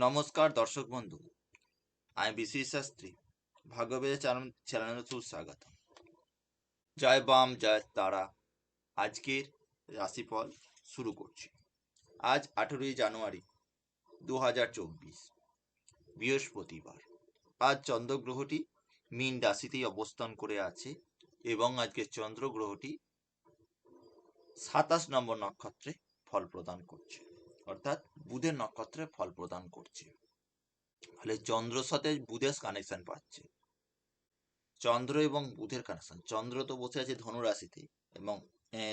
নমস্কার, দর্শক বন্ধু। আমি বিশ্বজিৎ শাস্ত্রী, ভাগ্যবেদ চ্যানেলে সুস্বাগত জয় বাম, জয় তারা, আজকের রাশিফল শুরু করছি। আজ আঠেরোই জানুয়ারি দু হাজার চব্বিশ, বৃহস্পতিবার। আজ চন্দ্রগ্রহটি মীন রাশিতেই অবস্থান করে আছে এবং আজকে চন্দ্রগ্রহটি সাতাশ নম্বর নক্ষত্রে ফল প্রদান করছে। অর্থাৎ বুধের নক্ষত্রে ফল প্রদান করছে। ফলে চন্দ্রর সাথে বুধের কানেকশন পাচ্ছে। চন্দ্র এবং বুধের কানেকশন চন্দ্র তো বসে আছে ধনুরাশিতে এবং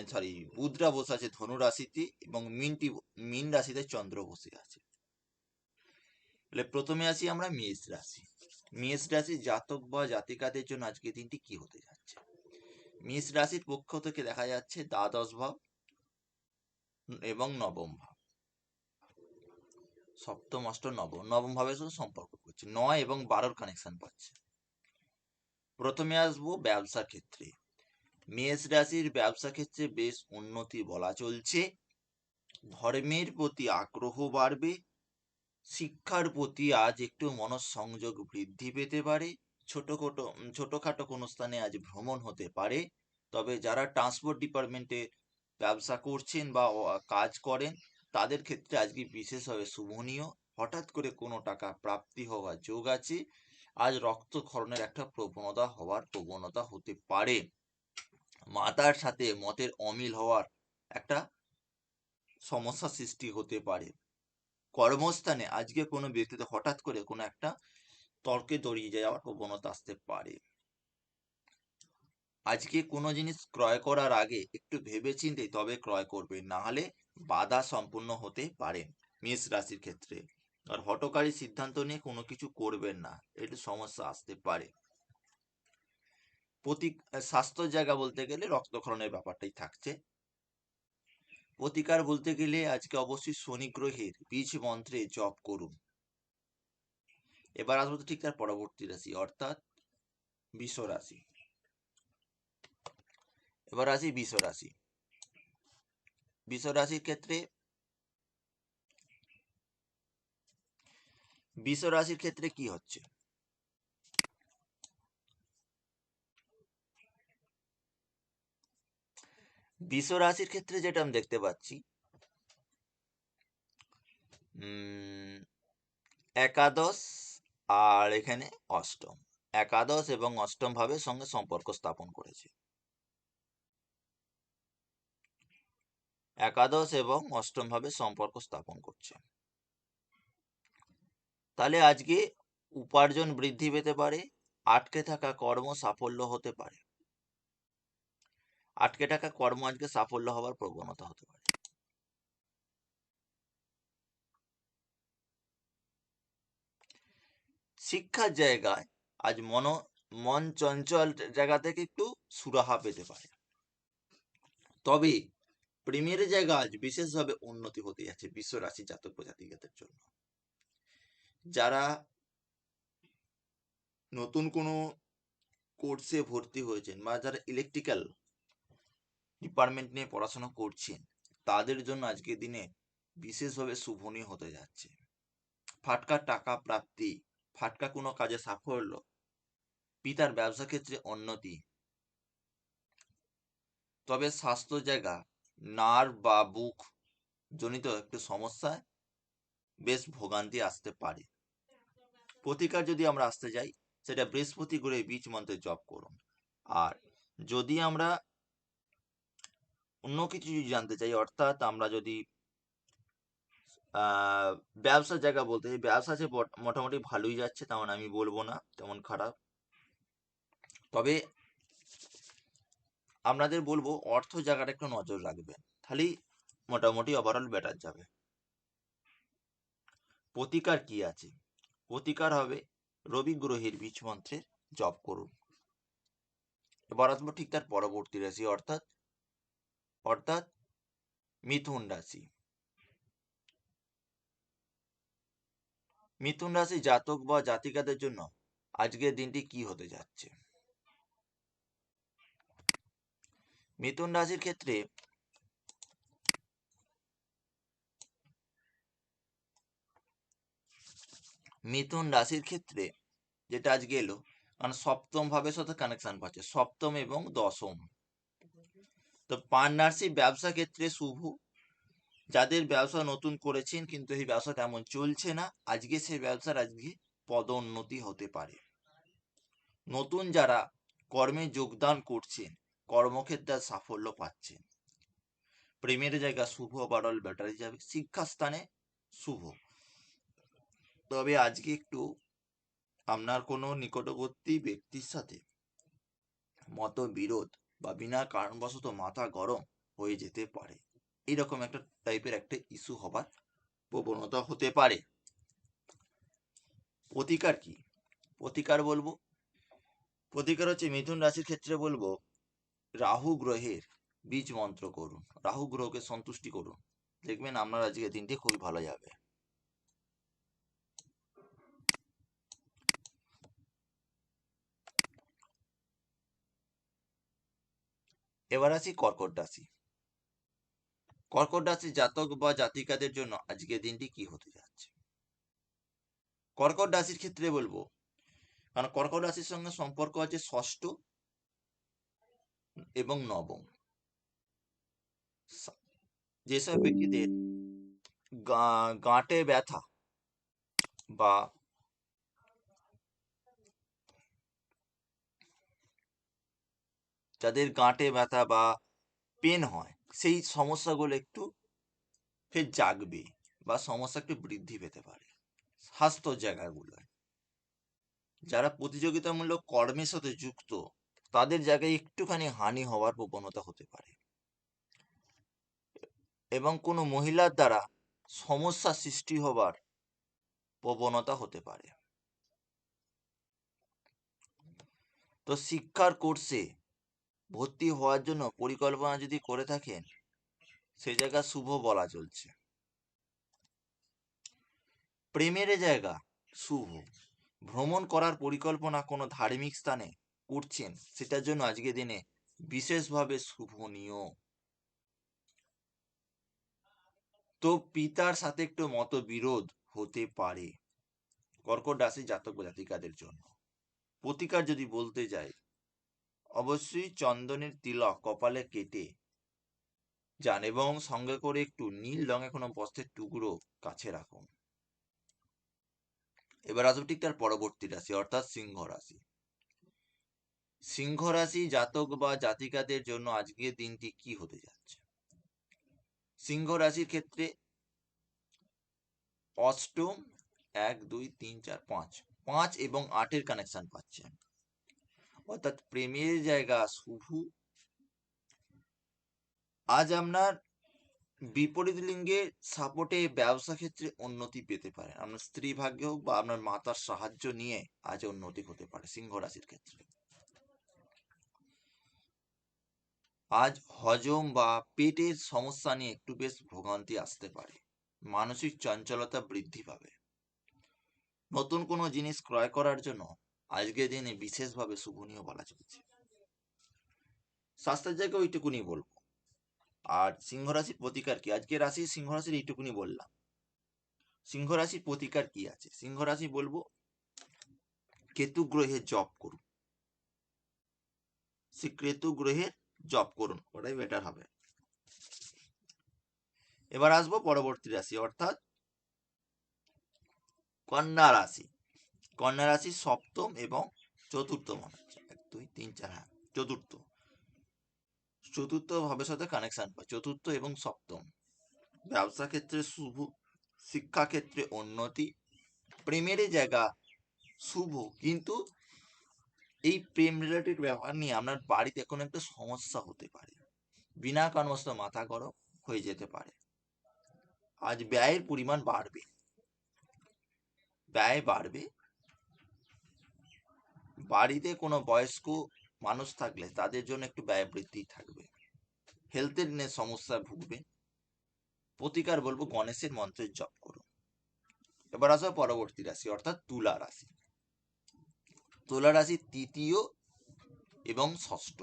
সরি বুধরা বসে আছে ধনু রাশিতে এবং মিনটি, মিন রাশিতে চন্দ্র বসে আছে। তাহলে প্রথমে আসি আমরা মেষ রাশি। মেষ রাশি জাতক বা জাতিকাদের জন্য আজকে দিনটি কি হতে যাচ্ছে? মেষ রাশির পক্ষ থেকে দেখা যাচ্ছে দ্বাদশ ভাব এবং নবম ভাব। সপ্তম অষ্টম নবম নবম ভাবের সাথে সম্পর্ক করছে। নয় এবং বারোর কানেকশন পাচ্ছে। প্রথমে আসব ব্যবসা ক্ষেত্রে। মেষ রাশির ব্যবসা ক্ষেত্রে বেশ উন্নতি বলা চলছে। ধর্মের প্রতি আগ্রহ বাড়বে। শিক্ষার প্রতি আজ একটু মনঃসংযোগ বৃদ্ধি পেতে পারে। ছোটখাটো ছোটখাটো কোনো স্থানে আজ ভ্রমণ হতে পারে। তবে যারা ট্রান্সপোর্ট ডিপার্টমেন্টে ব্যবসা করছেন বা কাজ করেন তাদের ক্ষেত্রে আজকে বিশেষভাবে শুভনীয়। হঠাৎ করে কোনো টাকা প্রাপ্তি হওয়ার যোগ আছে। আজ রক্তক্ষরণের একটা প্রবণতা হওয়ার প্রবণতা হতে পারে। মাতার সাথে মতের অমিল হওয়ার একটা সমস্যা সৃষ্টি হতে পারে। কর্মস্থানে আজকে কোনো ব্যক্তিতে হঠাৎ করে কোনো একটা তর্কে দড়িয়ে যাওয়ার প্রবণতা আসতে পারে। আজকে কোনো জিনিস ক্রয় করার আগে একটু ভেবে চিন্তে তবে ক্রয় করবে না হলে বাধা সম্পূর্ণ হতে পারে মেষ রাশির ক্ষেত্রে। আর হটকারী সিদ্ধান্ত নিয়ে কোনো কিছু করবেন না একটু সমস্যা আসতে পারে। প্রতি স্বাস্থ্য জায়গা বলতে গেলে রক্তক্ষরণের ব্যাপারটাই থাকছে। প্রতিকার বলতে গেলে আজকে অবশ্যই শনি গ্রহের বীজ মন্ত্রে জপ করুন। এবার আসব ঠিক তার পরবর্তী রাশি, অর্থাৎ বিশ্ব রাশি। এবার আসি বিশ্ব রাশি। বিশ্ব রাশির ক্ষেত্রে বিশ্ব রাশির ক্ষেত্রে কি হচ্ছে? বিশ্ব রাশির ক্ষেত্রে যেটা আমি দেখতে পাচ্ছি একাদশ আর এখানে অষ্টম। একাদশ এবং অষ্টম ভাবে সঙ্গে সম্পর্ক স্থাপন করেছে। একাদশ এবং অষ্টম ভাবে সম্পর্ক স্থাপন করছে। তাহলে আজকে উপার্জন বৃদ্ধি পেতে পারে, আটকে থাকা কর্ম সাফল্য হতে পারে। আটকে থাকা কর্ম আজকে সাফল্য হওয়ার প্রবণতা হতে পারে। শিক্ষার জায়গায় আজ মন মন চঞ্চল জায়গা থেকে একটু সুরাহা পেতে পারে। তবে প্রেমের জায়গা আজ বিশেষভাবে উন্নতি হতে যাচ্ছে বিশ্ব রাশি জাতক জাতিকাদের জন্য। যারা নতুন কোনো কোর্সে ভর্তি হয়েছেন বা যারা ইলেকট্রিক্যাল ডিপার্টমেন্ট নিয়ে পড়াশোনা করছেন, তাদের জন্য আজকের দিনে বিশেষভাবে শুভনীয় হতে যাচ্ছে। ফাটকা টাকা প্রাপ্তি, ফাটকা কোনো কাজে সাফল্য, পিতার ব্যবসা ক্ষেত্রে উন্নতি, তবে স্বাস্থ্য জায়গা নার্ভ বা বুক জনিত একটু সমস্যায় বেশ ভোগান্তি আসতে পারে। প্রতিকার যদি আমরা আসতে যাই, সেটা বৃহস্পতি করে বীজ মন্ত্রে জপ করুন। আর যদি আমরা অন্য কিছু যদি জানতে চাই, অর্থাৎ আমরা যদি ব্যবসার জায়গা বলতে চাই ব্যবসা আছে মোটামুটি ভালোই যাচ্ছে তেমন আমি বলব না, তেমন খারাপ। তবে আপনাদের বলব অর্থ জায়গাটা একটু নজর রাখবেন। তাহলেই মোটামুটি ওভারঅল বেটার যাবে। প্রতিকার কি আছে? প্রতিকার হবে রবি গ্রহের বীজ মন্ত্রের জপ করুন। এবার আসব ঠিক তার পরবর্তী রাশি অর্থাৎ অর্থাৎ মিথুন রাশি। মিথুন রাশি জাতক বা জাতিকাদের জন্য আজকের দিনটি কি হতে যাচ্ছে? মিথুন রাশির ক্ষেত্রে মিথুন রাশির ক্ষেত্রে যেটা আজকে এলো কারণ সপ্তম ভাবের সাথে কানেকশন পাচ্ছে, সপ্তম এবং দশম। তো পার্টনারশিপ ব্যবসা ক্ষেত্রে শুভ, যাদের ব্যবসা নতুন করেছেন কিন্তু এই ব্যবসা তেমন চলছে না, আজকে সেই ব্যবসার আজকে পদোন্নতি হতে পারে। নতুন যারা কর্মে যোগদান করছেন কর্মক্ষেত্রে সাফল্য পাচ্ছেন প্রেমের জায়গা শুভ বারল ব্যাটারি যাবে শিক্ষাস্থানে শুভ। তবে আজকে একটু আপনার কোনো নিকটবর্তী ব্যক্তির সাথে মত বিরোধ বা বিনা কারণবশত মাথা গরম হয়ে যেতে পারে। এইরকম একটা টাইপের একটা ইস্যু হবার প্রবণতা হতে পারে। প্রতিকার কি? প্রতিকার বলব? প্রতিকার হচ্ছে মিথুন রাশির ক্ষেত্রে বলব রাহু গ্রহের বীজ মন্ত্র করুন। রাহু গ্রহকে সন্তুষ্টি করুন। দেখবেন আপনার আজকে দিনটি খুবই ভালো যাবে। এবার আসি কর্কট রাশি। কর্কট রাশি জাতক বা জাতিকাদের জন্য আজকে দিনটি কি হতে যাচ্ছে? কর্কট রাশির ক্ষেত্রে বলব, কারণ কর্কট রাশির সঙ্গে সম্পর্ক আছে ষষ্ঠ এবং নবম। যেসব ব্যক্তিদের গাঁটে ব্যথা বা যাদের গাঁটে ব্যথা বা পেন হয়, সেই সমস্যাগুলো একটু ফের জাগবে বা সমস্যা একটু বৃদ্ধি পেতে পারে। স্বাস্থ্য জায়গাগুলোয়। যারা প্রতিযোগিতামূলক কর্মের সাথে যুক্ত তাদের জায়গায় একটুখানি হানি হওয়ার প্রবণতা হতে পারে। এবং কোনো মহিলার দ্বারা সমস্যা সৃষ্টি হবার প্রবণতা হতে পারে। তো শিক্ষার কোর্সে ভর্তি হওয়ার জন্য পরিকল্পনা যদি করে থাকেন, সে জায়গা শুভ বলা চলছে। প্রেমের জায়গা শুভ। ভ্রমণ করার পরিকল্পনা কোনো ধার্মিক স্থানে করছেন, সেটার জন্য আজকে দিনে বিশেষভাবে শুভনীয়। তো পিতার সাথে একটু মতবিরোধ হতে পারে। কর্কট রাশি জাতক জাতিকাদের জন্য। প্রতিকার যদি বলতে যাই, অবশ্যই চন্দনের তিলক কপালে কেটে যান এবং সঙ্গে করে একটু নীল রঙের কোনো বস্ত্রের টুকরো কাছে রাখুন। এবার আসব ঠিক তার পরবর্তী রাশি, অর্থাৎ সিংহ রাশি। সিংহ রাশি জাতক বা জাতিকাদের জন্য আজকের দিনটি কি হতে যাচ্ছে? সিংহ রাশির ক্ষেত্রে অষ্টম, এক, দুই, তিন, চার, পাঁচ। পাঁচ এবং আটের কানেকশন পাচ্ছেন অর্থাৎ প্রেমের জায়গা শুভ আজ আপনার বিপরীত লিঙ্গের সাপোর্টে ব্যবসা ক্ষেত্রে উন্নতি পেতে পারেন। আপনার স্ত্রী ভাগ্যে হোক বা আপনার মাতার সাহায্য নিয়ে আজ উন্নতি হতে পারে সিংহ রাশির ক্ষেত্রে। আজ হজম বা পেটের সমস্যা নিয়ে একটু বেশ ভোগান্তি আসতে পারে। মানসিক চঞ্চলতা বৃদ্ধি পাবে। নতুন কোনো জিনিস ক্রয় করার জন্য আজকের দিনে বিশেষভাবে শুভনীয় বলা চলছে। স্বাস্থ্যের জায়গায় ওইটুকুনি বলব। আর সিংহ রাশির প্রতিকার কি? আজকে রাশি সিংহ রাশির এইটুকুনি বললাম। সিংহ রাশির প্রতিকার কি আছে? সিংহ রাশি বলব, কেতু গ্রহে জপ করুন। সে কেতু গ্রহের জপ করুন, ওটাই বেটার হবে। এবার আসব পরবর্তী রাশি, অর্থাৎ কন্যা রাশি। কন্যা রাশি সপ্তম এবং চতুর্থ মনে হচ্ছে এক, দুই, তিন, চার হ্যাঁ চতুর্থ। চতুর্থ ভাবের সাথে কানেকশন পায়, চতুর্থ এবং সপ্তম। ব্যবসা ক্ষেত্রে শুভ, শিক্ষা ক্ষেত্রে উন্নতি প্রেমের জায়গা শুভ, কিন্তু এই প্রেম রিলেটেড ব্যাপার নিয়ে আপনার বাড়িতে কোনো একটা সমস্যা হতে পারে। বিনা কারণবশত মাথা গরম হয়ে যেতে পারে। আজ ব্যয়ের পরিমাণ বাড়বে। ব্যয় বাড়বে। বাড়িতে কোনো বয়স্ক মানুষ থাকলে তাদের জন্য একটু ব্যয় বৃদ্ধি থাকবে হেলথের নিয়ে সমস্যা ভুগবে। প্রতিকার বলব গণেশের মন্ত্রের জপ করুন। এবার আসবে পরবর্তী রাশি, অর্থাৎ তুলা রাশি। তুলা রাশি তৃতীয় এবং ষষ্ঠ।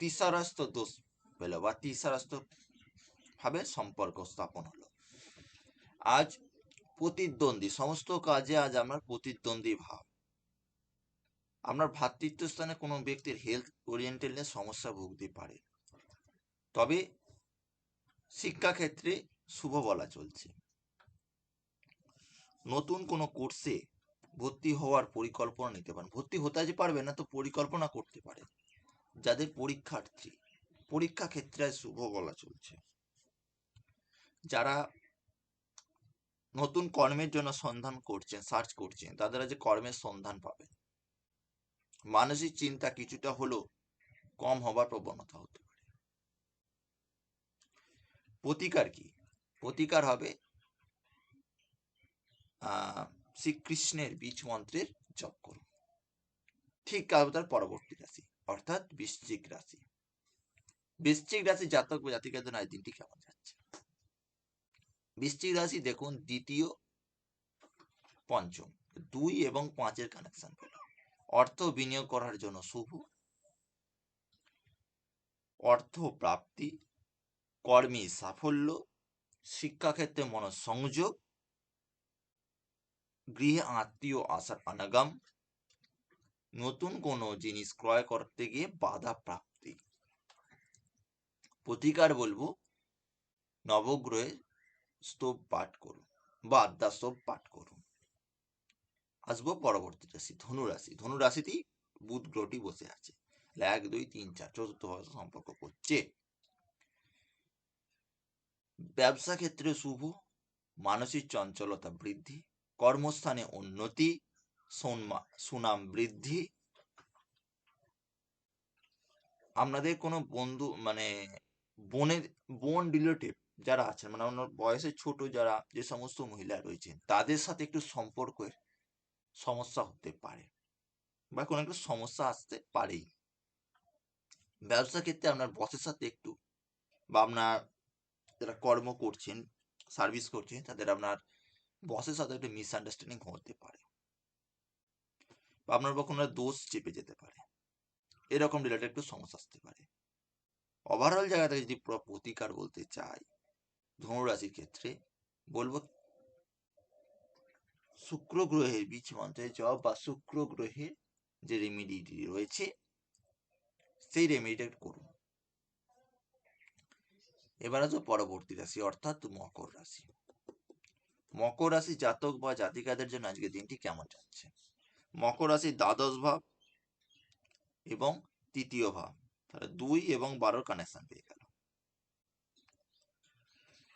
তিসারাস্ত দোষ পেল বা তিসারাস্ত ভাবে সম্পর্ক স্থাপন হলো। আজ প্রতিদ্বন্দ্বী, সমস্ত কাজে আজ আপনার প্রতিদ্বন্দ্বী ভাব। আপনার ভ্রাতৃত্ব স্থানে কোনো ব্যক্তির হেলথ ওরিয়েন্টেড সমস্যা ভুগতে পারে তবে শিক্ষাক্ষেত্রে শুভ বলা চলছে। নতুন কোনো কোর্সে ভর্তি হওয়ার পরিকল্পনা নিতে পারেন। ভর্তি হতে পারবে না, তো পরিকল্পনা করতে পারে যাদের পরীক্ষার্থী, পরীক্ষা ক্ষেত্রে শুভ বলা চলছে। যারা নতুন কর্মের জন্য সন্ধান করছেন সার্চ করছেন, তাদের আজ কর্মের সন্ধান পাবেন। মানসিক চিন্তা কিছুটা হলেও কম হবার প্রবণতা হতে পারে। প্রতিকার কি? প্রতিকার হবে শ্রীকৃষ্ণের বীজ মন্ত্রের জপ করুন। ঠিক তার পরবর্তী রাশি, অর্থাৎ বৃশ্চিক রাশি। বৃশ্চিক রাশি জাতক বা জাতিকাদের আজ দিনটি কেমন যাচ্ছে? বৃশ্চিক রাশি দেখুন, দ্বিতীয় পঞ্চম, দুই এবং পাঁচের কানেকশন অর্থ বিনিয়োগ করার জন্য শুভ। অর্থ প্রাপ্তি, কর্মী সাফল্য, শিক্ষাক্ষেত্রে মনঃসংযোগ গৃহে আত্মীয় আসার আনাগাম, নতুন কোনো জিনিস ক্রয় করতে গিয়ে বাধা প্রাপ্তি। প্রতিকার বলব, নবগ্রহে স্তব পাঠ করুন বা আদ্যাস্তব পাঠ করুন। আসব পরবর্তী রাশি, ধনু রাশি। ধনু রাশিতেই বুধ গ্রহটি বসে আছে। এক, দুই, তিন, চার, চতুর্থ ভাবে সম্পর্ক করছে। ব্যবসা ক্ষেত্রে শুভ, মানসিক চঞ্চলতা বৃদ্ধি কর্মস্থানে উন্নতি, সুনাম বৃদ্ধি। আপনাদের কোনো বন্ধু মানে বোনের, বোন রিলেটিভ যারা আছেন মানে আপনার বয়সে ছোট যারা, যে সমস্ত মহিলা রয়েছেন, তাদের সাথে একটু সম্পর্কের সমস্যা হতে পারে বা কোনো একটা সমস্যা আসতে পারেই। ব্যবসা ক্ষেত্রে আপনার বসের সাথে একটু বা আপনার যারা কর্ম করছেন সার্ভিস করছেন, তাদের আপনার বসের সাথে একটু মিসআন্ডারস্ট্যান্ডিং হতে পারে। বা আপনার বা কোনো দোষ চেপে যেতে পারে। এরকম রিলেটেড একটু সমস্যা আসতে পারে। ওভারঅল জায়গা থেকে যদি পুরো প্রতিকার বলতে চাই, ধনুরাশির ক্ষেত্রে বলব শুক্র গ্রহের বীজ মন্ত্রে জব বা শুক্র গ্রহের যে রেমিডিটি রয়েছে, সেই রেমিডিটা করুন। এবার আসব পরবর্তী রাশি অর্থাৎ মকর রাশি। মকর রাশি জাতক বা জাতিকাদের জন্য আজকে দিনটি কেমন যাচ্ছে? মকর রাশি দ্বাদশ ভাব এবং তৃতীয় ভাব। তাহলে দুই এবং বারোর কানেকশন পেয়ে গেল।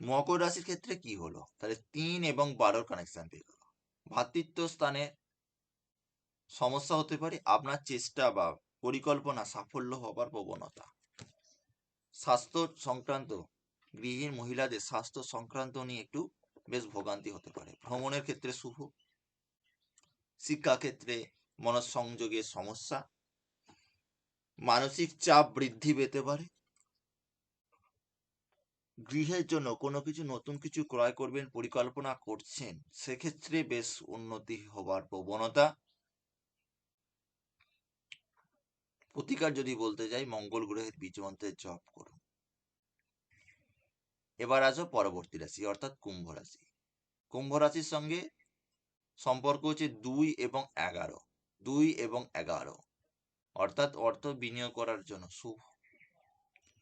মকর রাশির ক্ষেত্রে কি হলো? তাহলে তিন এবং বারোর কানেকশন পেয়ে গেল। ভাতৃত্ব স্থানে সমস্যা হতে পারে। আপনার চেষ্টা বা পরিকল্পনা সাফল্য হবার প্রবণতা। স্বাস্থ্য সংক্রান্ত গৃহীন মহিলাদের স্বাস্থ্য সংক্রান্ত নিয়ে একটু বেশ ভোগান্তি হতে পারে। ভ্রমণের ক্ষেত্রে শুভ, শিক্ষাক্ষেত্রে মনঃসংযোগের সমস্যা, মানসিক চাপ বৃদ্ধি পেতে পারে। গৃহের জন্য কোনো কিছু নতুন কিছু ক্রয় করবেন, পরিকল্পনা করছেন, সেক্ষেত্রে বেশ উন্নতি হবার প্রবণতা। প্রতিকার যদি বলতে যাই, মঙ্গল গ্রহের বীজ মন্ত্রের জপ করুন। এবার আসো পরবর্তী রাশি, অর্থাৎ কুম্ভ রাশি। কুম্ভ রাশির সঙ্গে সম্পর্ক হচ্ছে দুই এবং এগারো, দুই এবং এগারো। অর্থাৎ অর্থ বিনিয়োগ করার জন্য শুভ।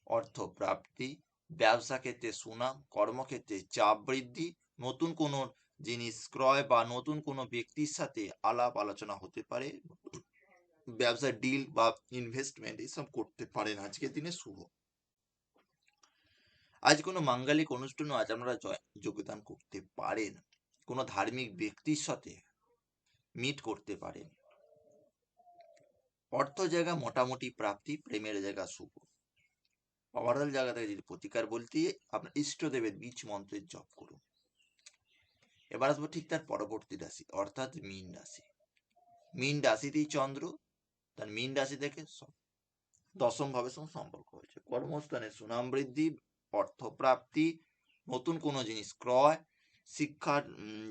অর্থ প্রাপ্তি, ব্যবসা ক্ষেত্রে সুনাম, কর্মক্ষেত্রে চাপ বৃদ্ধি, নতুন কোনো জিনিস ক্রয় বা নতুন কোনো ব্যক্তির সাথে আলাপ আলোচনা হতে পারে ব্যবসা ডিল বা ইনভেস্টমেন্ট এসব করতে পারেন। আজকের দিনে শুভ। আজ কোনো মাঙ্গালিক অনুষ্ঠানও আজ আপনারা যোগদান করতে পারেন। কোনো ধার্মিক ব্যক্তির সাথে মিট করতে পারেন। অর্থ জায়গা মোটামুটি প্রাপ্তি, প্রেমের জায়গা শুভ। ওভারঅল জায়গা থেকে যদি প্রতিকার বলতে আপনার ইষ্টদেবের বীজ মন্ত্রের জপ করুন। এবার আসব ঠিক তার পরবর্তী রাশি, অর্থাৎ মীন রাশি। মীন রাশিতেই চন্দ্র, তার মীন রাশি থেকে দশম ভাবে সম্পর্ক হয়েছে। কর্মস্থানে সুনাম বৃদ্ধি অর্থপ্রাপ্তি, নতুন কোনো জিনিস ক্রয়, শিক্ষার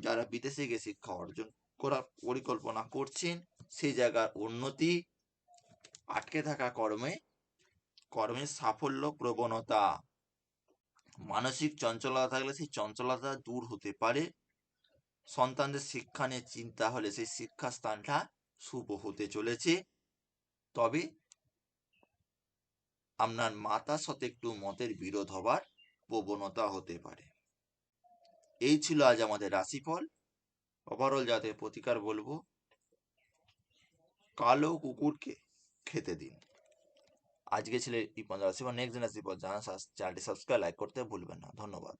যারা বিদেশে গিয়ে শিক্ষা অর্জন করার পরিকল্পনা করছেন সেই জায়গার উন্নতি, আটকে থাকা কর্মে, কর্মের সাফল্য, প্রবণতা। মানসিক চঞ্চলতা থাকলে সেই চঞ্চলতা দূর হতে পারে। সন্তানদের শিক্ষা নিয়ে চিন্তা হলে সেই শিক্ষা স্থানটা শুভ হতে চলেছে। তবে আপনার মাতার সাথে একটু মতের বিরোধ হবার প্রবণতা হতে পারে। এই ছিল আজ আমাদের রাশিফল। ওভারঅল যাতে প্রতিকার বলব, কালো কুকুরকে খেতে দিন। আজকে ছিল এই পঞ্চাশ রাশিফল নেক্সট দিন রাশিফল। জানা চ্যানেলটি সাবস্ক্রাইব লাইক করতে ভুলবেন না। ধন্যবাদ।